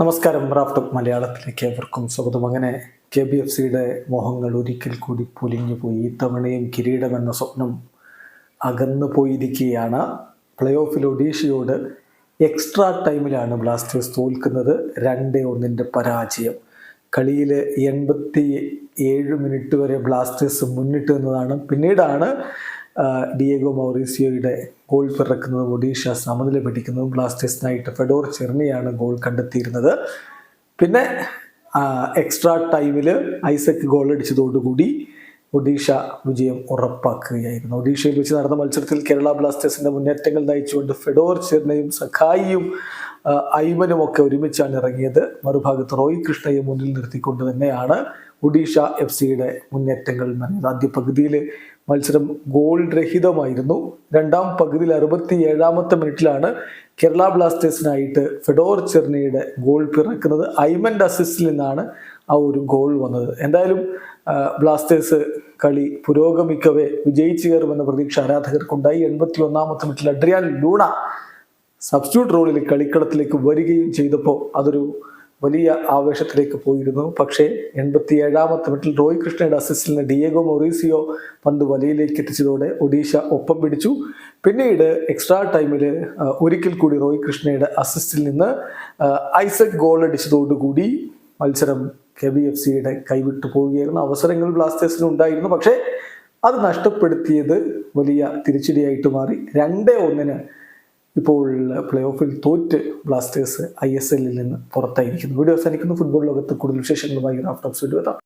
നമസ്കാരം റാഫ്ട് മലയാളത്തിലേക്ക് ഏവർക്കും സ്വാഗതം. അങ്ങനെ കെ ബി എഫ് സിയുടെ മോഹങ്ങൾ ഒരിക്കൽ കൂടി പൊലിഞ്ഞു പോയി. ഇത്തവണയും കിരീടം എന്ന സ്വപ്നം അകന്നു പോയിരിക്കുകയാണ്. പ്ലേ ഓഫിൽ ഒഡീഷയോട് എക്സ്ട്രാ ടൈമിലാണ് ബ്ലാസ്റ്റേഴ്സ് തോൽക്കുന്നത് രണ്ട് ഒന്നിന്റെ പരാജയം. കളിയിൽ എൺപത്തി ഏഴ് മിനിറ്റ് വരെ ബ്ലാസ്റ്റേഴ്സ് മുന്നിട്ട് നിന്നതാണ്. പിന്നീടാണ് ഡിയേഗോ മൗറീസിയോയുടെ ഗോൾ പിറക്കുന്നതും ഒഡീഷ സമനില പിടിക്കുന്നതും ബ്ലാസ്റ്റേഴ്സിനായിട്ട് ഫെഡോർ ചെർണിയാണ് ഗോൾ കണ്ടെത്തിയിരുന്നത്. പിന്നെ എക്സ്ട്രാ ടൈമിൽ ഐസക് ഗോൾ അടിച്ചതോടുകൂടി ഒഡീഷ വിജയം ഉറപ്പാക്കുകയായിരുന്നു. ഒഡീഷയിൽ വെച്ച് നടന്ന മത്സരത്തിൽ കേരള ബ്ലാസ്റ്റേഴ്സിന്റെ മുന്നേറ്റങ്ങൾ നയിച്ചുകൊണ്ട് ഫെഡോർ ചെർണയും സഖായിയും ഐവനും ഒക്കെ ഒരുമിച്ചാണ് ഇറങ്ങിയത്. മറുഭാഗത്ത് റോയ് കൃഷ്ണയെ മുന്നിൽ നിർത്തിക്കൊണ്ട് തന്നെയാണ് ഒഡീഷ എഫ് സിയുടെ മുന്നേറ്റങ്ങൾ നനഞ്ഞത് ആദ്യ പകുതിയിൽ മത്സരം ഗോൾ രഹിതമായിരുന്നു. രണ്ടാം പകുതിയിൽ അറുപത്തി ഏഴാമത്തെ മിനിറ്റിലാണ് കേരള ബ്ലാസ്റ്റേഴ്സിനായിട്ട് ഫെഡോർ ചെർണിയുടെ ഗോൾ പിറക്കുന്നത്. ഐമന്റെ അസിസ്റ്റിൽ നിന്നാണ് ആ ഒരു ഗോൾ വന്നത്. എന്തായാലും ബ്ലാസ്റ്റേഴ്സ് കളി പുരോഗമിക്കവേ വിജയിച്ചു കയറുമെന്ന പ്രതീക്ഷ ആരാധകർക്കുണ്ടായി. എൺപത്തി ഒന്നാമത്തെ മിനിറ്റിൽ അഡ്രിയാൻ ലൂണ സബ്സ്റ്റിറ്റ്യൂട്ട് റോളിൽ കളിക്കളത്തിലേക്ക് വരികയും ചെയ്തപ്പോൾ അതൊരു വലിയ ആവേശത്തിലേക്ക് പോയിരുന്നു. പക്ഷേ എൺപത്തി ഏഴാമത്തെ മിനിറ്റിൽ റോയ് കൃഷ്ണയുടെ അസിസ്റ്റിൽ നിന്ന് ഡിയേഗോ മൊറീസിയോ പന്ത് വലയിലേക്ക് എത്തിച്ചതോടെ ഒഡീഷ ഒപ്പം പിടിച്ചു. പിന്നീട് എക്സ്ട്രാ ടൈമിൽ ഒരിക്കൽ കൂടി റോയ് കൃഷ്ണയുടെ അസിസ്റ്റിൽ നിന്ന് ഐസക് ഗോൾ അടിച്ചതോടുകൂടി മത്സരം കെ ബി എഫ് സിയുടെ കൈവിട്ടു പോവുകയായിരുന്നു. അവസരങ്ങൾ ബ്ലാസ്റ്റേഴ്സിന് ഉണ്ടായിരുന്നു. പക്ഷേ അത് നഷ്ടപ്പെടുത്തിയത് വലിയ തിരിച്ചടിയായിട്ട് മാറി. രണ്ടേ ഒന്നിന് ഇപ്പോൾ പ്ലേ ഓഫിൽ തോറ്റ് ബ്ലാസ്റ്റേഴ്സ് ഐ എസ് എല്ലിൽ നിന്ന് പുറത്തായിരിക്കുന്നു. വീഡിയോ അവസാനിക്കുന്നു. ഫുട്ബോൾ ലോകത്ത് കൂടുതൽ വിശേഷങ്ങളുമായി റാഫ്റ്റോക്സ് വീഡിയോ എത്താം.